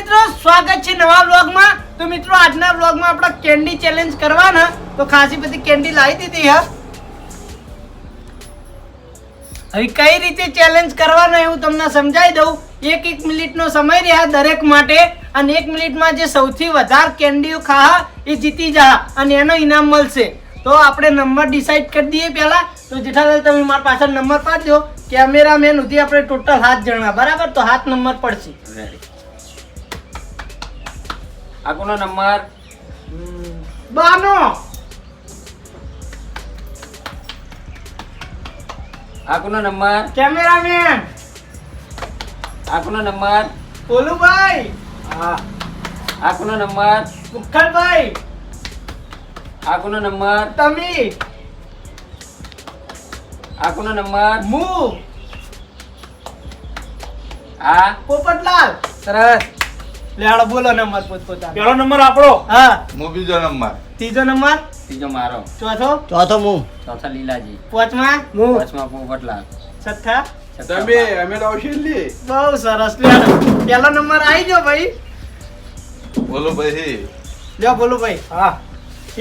મિત્રો, સ્વાગત છે નવા વ્લોગમાં. તો મિત્રો, આજના વ્લોગમાં આપણે કેન્ડી ચેલેન્જ કરવાના. તો ખાસી બધી કેન્ડી લાવી દીધી, હા. હવે કઈ રીતે ચેલેન્જ કરવાના એવું તમને સમજાવી દઉં. એક એક મિનિટનો સમય રહ્યા દરેક માટે. અને એક મિનિટમાં જે સૌથી વધારે કેન્ડીઓ ખાહા, એ જીતી જા અને એનો ઇનામ મળશે. તો આપણે નંબર ડિસાઈડ કરી દઈએ પહેલા. તો જેઠાલાલ, તમે મારા પાછળ નંબર પાડજો કેમેરામેન સુધી આપણે ટોટલ હાથ જણા. બરાબર? તો હાથ નંબર પડશે. આ કોનો નંબર. બાનો. આગળનો નંબર. કેમેરામેન. આગળનો નંબર. પોલુભાઈ. હા. આગળનો નંબર. મુખલભાઈ. આગળનો નંબર. તમી આગળનો નંબર. મુ. આ પોપટલાલ. સરસ. લેવાડો બોલો નંબર પોતપોતા પેલો નંબર આપણો? હા. હું બીજો નંબર. ત્રીજો નંબર? ત્રીજો મારો. ચોથો? ચોથો હું ચોથા લીલાજી. પાંચમા? પાંચમા પોપટલાલ છઠ્ઠા? છઠ્ઠા તમે અમે લાવશે બહુ સરસ. લેવાડો પહેલો નંબર આવી ગયો ભાઈ. બોલો ભાઈ લ્યો બોલો ભાઈ. હા.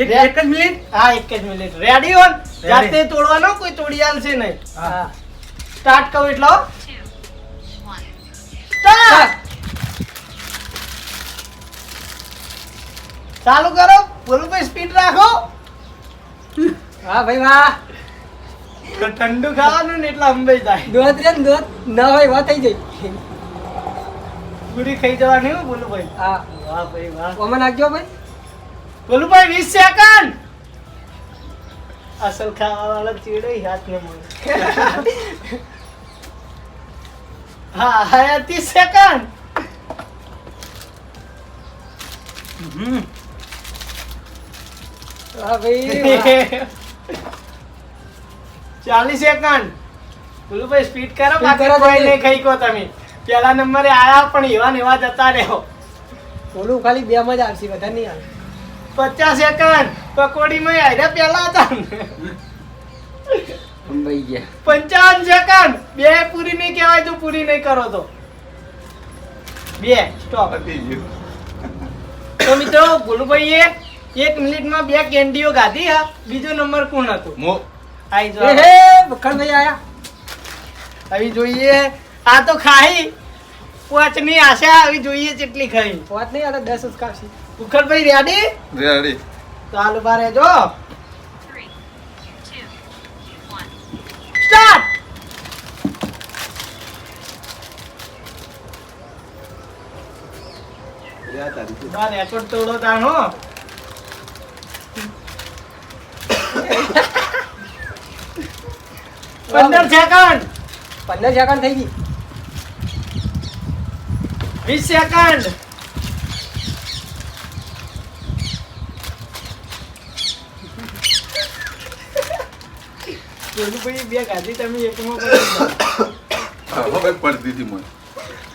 એક એક જ મિનિટ? હા એક જ મિનિટ. રેડી ઓન જાતે તોડવાનો કોઈ તોડી આલશે નહીં. હા. સ્ટાર્ટ કહું એટલો સ્ટાર્ટ ચાલુ કરો બોલું ભાઈ સ્પીડ રાખો. હા ભાઈ વાહ. ઠંડુ ખાવાનું ને એટલે અંબાઈ જાય. દોત રે ને દૂધ ના હોય વા થઈ જાય. પૂરી ખાઈ જવાની હું બોલું ભાઈ હા. વાહ ભાઈ વાહ. ઓમાં નાખજો ભાઈ. બોલું ભાઈ વીસ સેકન્ડ. અસલ ખાવા ચીડો હાથ ને મળે હા હા ત્રીસ સેકન્ડ. હા ભાઈ વાહ. ચાલીસ સેકન્ડ બોલો ભાઈ સ્પીડ કરો બાકી કોઈ નહીં ખાઈ કો તમે. પેલા નંબરે આયા પણ એવા ને એવા જતા રહ્યો ઓલું ખાલી બે માં જ આવશે બધા નહીં આવે. પચાસ સેકન્ડ પકોડી માં આવ્યા પેલા હતા પંચાવન સેકન્ડ બે પૂરી નહીં કહેવાય તો પૂરી નહીં કરો તો. બે સ્ટોપ તો મિત્રો ભોલુભાઈએ એક મિનિટમાં બે કેન્ડીઓ ગાધી હા. બીજો નંબર કોણ હતો? મો આઈ જો હે બખડ ભાઈ આયા. આવી જોઈએ. આ તો ખાઈ. પોચની આશા આવી જોઈએ કેટલી ખાઈ. વાત નહીં આ તો દસ ઉસકાવશે ઉખડભાઈ રેડી રેડી ચાલ ઊભા રહેજો. સ્ટાર્ટ યા તારી બાર રેકોર્ડ તોડો તાણો પંદર સેકન્ડ. પંદર સેકન્ડ થઈ ગઈ. વીસ સેકન્ડ. ભાઈ બે ગાડી તમે એકમાં હવે પડતી હતી મને.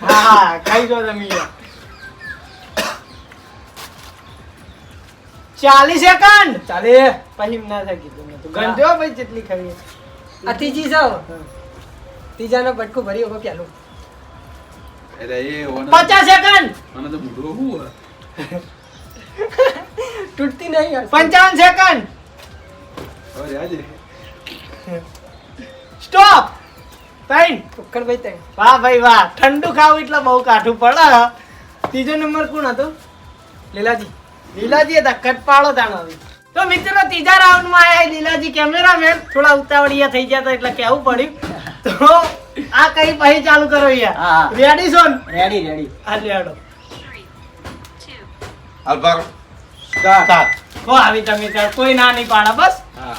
હા હા ખાઈ જો તમે ચાલીસ સેકન્ડ. ચાલે પછી ના થાય કીધું ગંજો ભાઈ જેટલી ખાવી આ ત્રીજી જાઓ. ત્રીજાનો બટકો ભરી હવે પેલું. અરે એ ઓને પચાસ સેકન્ડ. મને તો મૂઢો હું તૂટતી નહીં. પંચાવન સેકન્ડ. સ્ટોપ. ત્રણ ઉખડ ભાઈ તઈ. વાહ ભાઈ વાહ. ઠંડુ ખાવું એટલે બહુ કાઠું પડે ત્રીજો નંબર કોણ હતો? લીલાજી. લીલાજી હતા કટપાળો તાણો તો મિત્રો ત્રીજા રાઉન્ડમાં આયા લીલાજી કેમેરામેન થોડા ઉતાવળિયા થઈ ગયા એટલે કેવું પડ્યું. તો આ કઈ પછી ચાલુ કરો હા. યાર રેડી સોન રેડી રેડી. આ લેડો અલબર સ્ટાર્ટ કો આવી તમે ત્યાં કોઈ ના નહીં પાડા બસ. હા.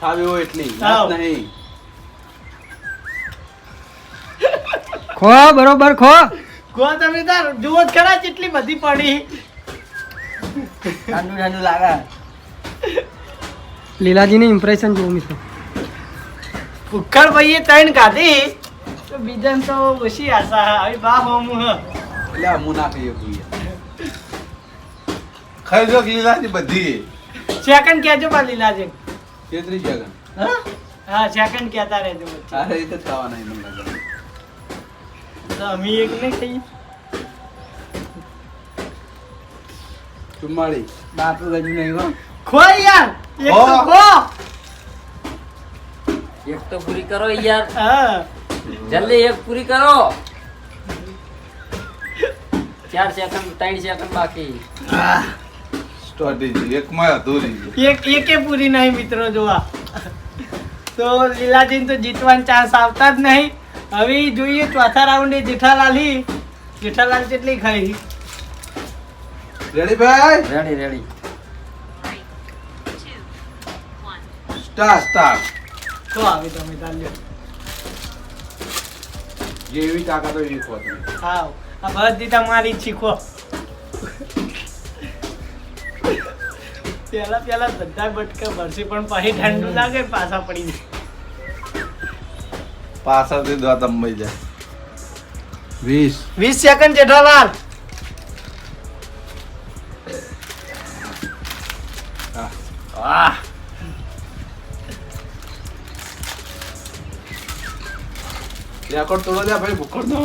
ખાવી હોય એટલી. નહીં. ખો બરોબર ખો. કો તમે તાર. જુઓ જ ખરા કેટલી બધી પડી. ઠંડુ ઠંડુ લાગે. લીલાજીની ઇમ્પ્રેશન જોઉં મિત્રો. ભૂખડ ભાઈએ ત્રણ કાઢી તો બીજાને તો ઓછી આશા હવે આવી બા હોમું હ એટલે હું ના ખાઈએ ભાઈ ખાઈ જો લીલાની બધી સેકન્ડ કહેજો બા લીલાજી. તેત્રીસ સેકન્ડ હા? સેકન્ડ કહેતા રહેજો. આ રીતે જ ખાવાના એમ લાગે તો અમે એક નહીં ખાઈએ. ચુમ્માળી બાપ ગજુ નહીં હો. ખો યાર. એક તો પૂરી કરો યાર. હા. જલ્દી એક પૂરી કરો. ચાર સેકન્ડ ત્રણ સેકન્ડ બાકી. સ્ટ્રેટેજી એકમાં અધૂરી એક એકે પૂરી નહીં મિત્રો જોવા. તો લીલાજીન તો જીતવાનો ચાન્સ આવતા જ નહીં. હવે જોઈએ ચોથા રાઉન્ડે જેઠાલાલી જેઠાલાલ કેટલી ખાઈ? રેડી ભાઈ? રેડી રેડી સ્ટાર્ટ સ્ટાર્ટ તો આવી તમે ચાલ્યો જેવી તાકાત હોય એવી ખો તમે. હા આ બધી તમારી શીખો પેલા પેલા બધા બટકા ભરશે પણ પછી ઠંડુ લાગે પાછા પડી જાય. પાછળથી દવા તંબાઈ જાય. વીસ. વીસ સેકન્ડ જેઠાલાલ. વાહ. રેકોર્ડ તોડો લ્યા ભાઈ ભૂખડ નો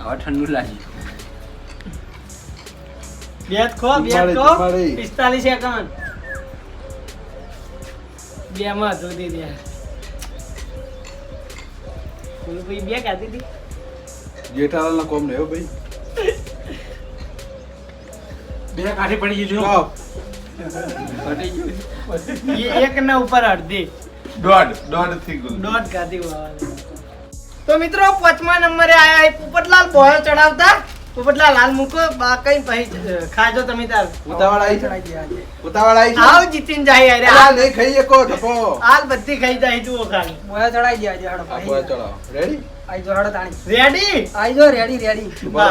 હવે ઠંડુ લાગી. બેટ ખો બેટ ખો. ચુમ્માળી. પિસ્તાલીસ સેકન્ડ બે માં ધોતી દે પેલું ભાઈ બે ખાધી હતી? જેઠાલાલ ના કોમ ને ભાઈ. બે કાઠી પડી ગઈ કહો. એક ના ઉપર અડધી. દોઢ દોઢથી દોઢ વાળા. તો મિત્રો પાંચમા નંબરે આયા પોપટલાલ બોયો ચડાવતા. પોપટલાલ હાલ મૂકો. બા કઈ પછી ખાજો તમે તાર. ઉતાવળ આવી છે? ઉતાવળ આવી આવ જીતીન જાય અરે હાલ નહીં ખાઈ એકો ઢપો હાલ બધી ખાઈ જાય જુઓ ખાલી. મોયા ચડાઈ ગયા આજે આ બોય ચડાવ. રેડી આઈ જો હડો તાણી. રેડી આઈ જો રેડી રેડી ઊભા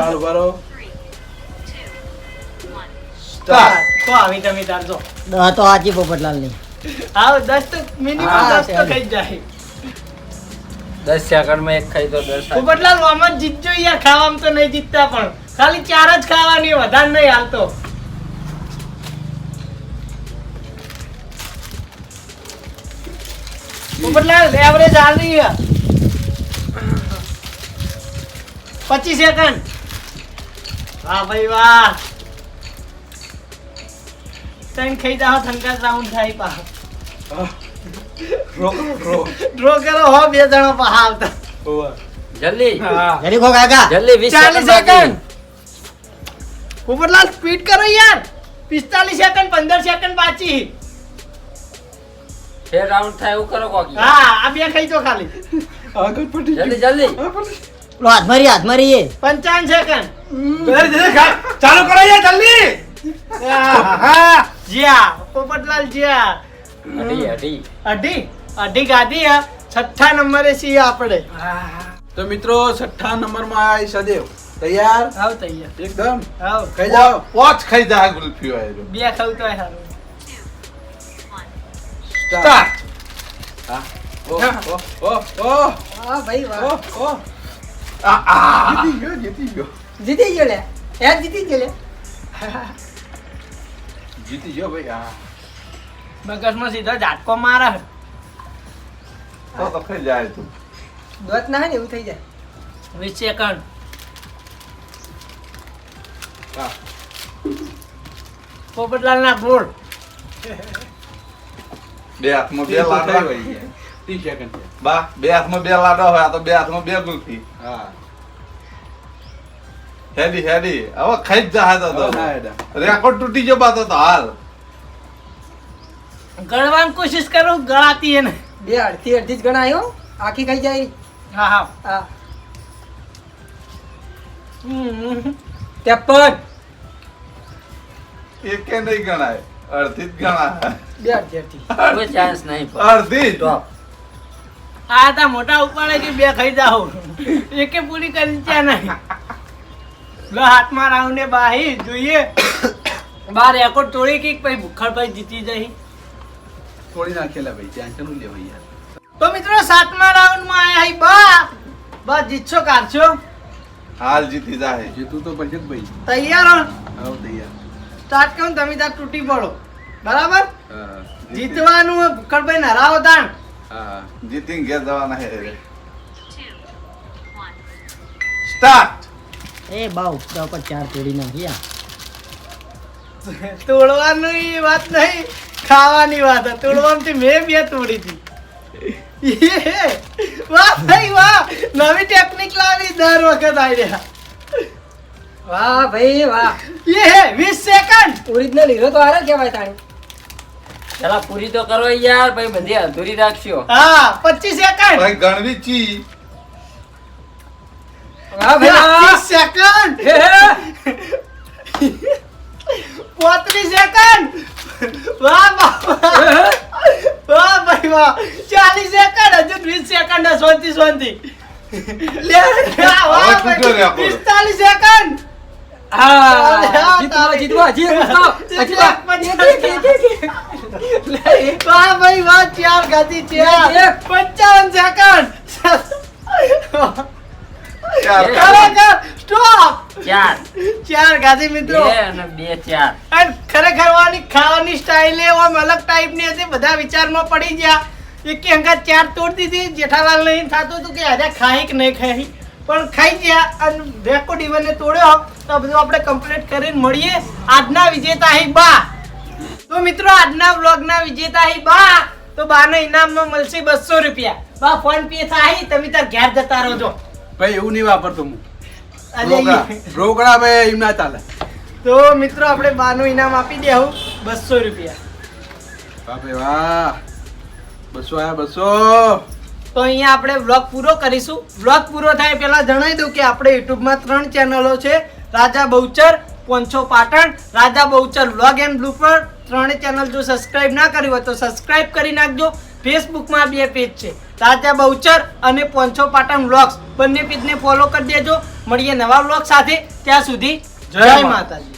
તો આવી તમે તાર દહ તો આજી પોપટલાલની આવ દસ તો મિનિમમ દસ તો ખાઈ જાય. દસ સેકન્ડમાં એક ખાઈ તો દસ પોપટલાલ આમાં જ જીતજો યાર ખાવામાં તો નહીં જીતતા પણ. ખાલી ચાર જ ખાવાની વધારે નહીં હાલતો. પોપટલાલ એવરેજ હાલ નહીં પચીસ સેકન્ડ વાહ ભાઈ વાહ. તને ખાઈ જાઓ થનકાટ રાઉન્ડ થાય પા. ડ્રો ડ્રો ડ્રો કરો હો બે જણા પા આવતા. જલ્દી. રેડી ખો કાકા. જલ્દી વીસ ચાલીસ સેકન્ડ બાકી. સ્પીડ કરો યાર. પિસ્તાલીસ સેકન્ડ પંદર સેકન્ડ બાકી. ફેર રાઉન્ડ થાય એવું કરો કોકી. હા આ બે ખાઈ જો ખાલી. આગળ પડી જલ્દી જલ્દી. લો હાથ મારી હાથ મારી. એ પંચાવન સેકન્ડ. જલ્દી જલ્દી ચાલુ કરો યાર જલ્દી. હા. જ્યા પોપટલાલ જ્યા. અઢી અઢી. અઢી? અઢી ગાધી આ છઠ્ઠા નંબરે છીએ આપણે. તો મિત્રો છઠ્ઠા નંબરમાં આવી સદેવ. તૈયાર? આવ તૈયાર. એકદમ? આવ ખાઈ જાઓ. પોચ ખાઈ જા ગુલ્ફી હોય તો. બે ખાવ તો સારું. સ્ટાર્ટ. હા. ઓ ઓ ઓ ઓ. ભાઈ ઓ વાહ. ઓ આ, આ. જીતી ગયો જીતી ગયો. જીતી ગયો લે. હે જીતી ગયો લે. જીતી ગયો ભાઈ હા. બગસમાં સીધો ઝાટકો મારે. તો ખાઈ જાય તું. દોત ના હે ને એવું થઈ જાય. વીસ સેકન્ડ. હા. પોપટલાલ ના ગોળ. બે હાથમાં બે લાડવા. ત્રીસ સેકન્ડ બા બે હાથમાં બે લાડવા હોય આ તો બે હાથમાં બે ગુલ્ફી હા. હેડી હેડી હવે ખાઈ જ જાય તો. હવે ના હેડા. રેકોર્ડ તૂટી ગયો બાતો તો હાલ. ગણવાની કોશિશ કરું ગળાતી એને. બે અડધી અડધી જ ગણાયો આખી ખાઈ જાય. હા હા. હા. હમ. ત્રેપન એકે નહીં ગણાય. અડધી જ ગણાય. બે અડધી અડધી. કોઈ ચાન્સ નહીં અડધી જ. ટોપ આ તા મોટા ઉપાડે કે બે ખાઈ જાઓ. એકે પૂરી કરી ત્યાં નહીં લો હાથમાં રાઉન્ડે બાહી જોઈએ. બાર રેકોર્ડ તોડી કે પછી ભૂખડભાઈ જીતી જઈ તોડી નાખેલા ભાઈ ટેન્શનનું લેવાય યાર? તો મિત્રો સાતમા રાઉન્ડમાં આયા હઈ બા. બા જીતશો કાઢશો હાલ જીતી જાહે. જીતું તો પછી ભાઈ. તૈયાર હો. આવો તૈયાર. સ્ટાર્ટ કરું તમે તા તૂટી પડો. બરાબર? જીતવાનું ભૂખડભાઈ ને હરાવો તાણ હા. જીતીને ઘેર જવાના હે. સ્ટાર્ટ એ બા ઉપરા ઉપર ચાર તોડી નાખી આ. તોડવાનું વાત નહીં. ખાવાની વાત છે. તોડવાની મેં બે તોડી હતી! વાહ ભાઈ વાહ. નવી ટેકનિક લાવી. દર વખત આવી રહ્યા. વાહ ભાઈ વાહ. યે વીસ સેકન્ડ ઓરિજિનલ હીરો તો હારે કહેવાય તાણી ચલા પૂરી તો કરો યાર ભાઈ બધી અધૂરી રાખશો. હા પચીસ સેકન્ડ ભાઈ ગણવી ચી સેકન્ડ પોત્રીસ સેકન્ડ વાહ વાહ ભાઈ વાહ. ચાલીસ સેકન્ડ હજુ ત્રીસ સેકન્ડ શાંતિ શાંતિ લે વાહ. પિસ્તાલીસ સેકન્ડ જીતવા. જીતવા એક, એક. વાહ ભાઈ વાહ ચાર ગાતી ચાર. પંચાવન સેકન્ડ ચાર. ખરેખર? સ્ટોપ ચાર. ચાર ગાતી મિત્રો. બે અને બે ચાર. અને ખરેખર વાની ખાવાની સ્ટાઇલ એ ઓમ અલગ ટાઈપની હતી. બધા વિચારમાં પડી ગયા. એક અંગત ચાર તોડતી હતી જેઠાલાલ નહીં થતું હતું કે આજે ખાઈ કે નહીં ખાઈ પણ ખાઈ ગયા અને રેકોર્ડ ઇવનને તોડ્યો. તો બધું આપણે કમ્પ્લીટ કરીને મળીએ. આજના વિજેતા હી બા. તો મિત્રો આજના વ્લોગના વિજેતા હી બા. તો બાને ઇનામમાં મળશે બસો રૂપિયા. બા ફોન પે થાય? તમે તાર ઘેર જતા રહો ભાઈ એવું નહીં વાપરતો હું. રોકડા. રોકડા ભાઈ એમ ના ચાલે. તો મિત્રો આપણે બાનું ઇનામ આપી દેવું બસો રૂપિયા. બાપે વાહ. બસો આયા બસો. તો અહીંયા આપણે વ્લોગ પૂરો કરીશું. વ્લોગ પૂરો થાય પહેલાં જણાવી દઉં કે આપણે યુટ્યુબમાં ત્રણ ચેનલો છે. Raja Bahuchar પોંછો Patan Raja Bahuchar vlog and blooper. ત્રણેય ચેનલ જો સબસ્ક્રાઇબ ના કરી હોય તો સબસ્ક્રાઇબ કરી નાખજો. ફેસબુકમાં બે પેજ છે. રાજા બહુચર અને પોંછો પાટણ વ્લોગ્સ બંને પેજને ફોલો કરી દેજો. મળીએ નવા વ્લોગ સાથે. ત્યાં સુધી જય માતાજી.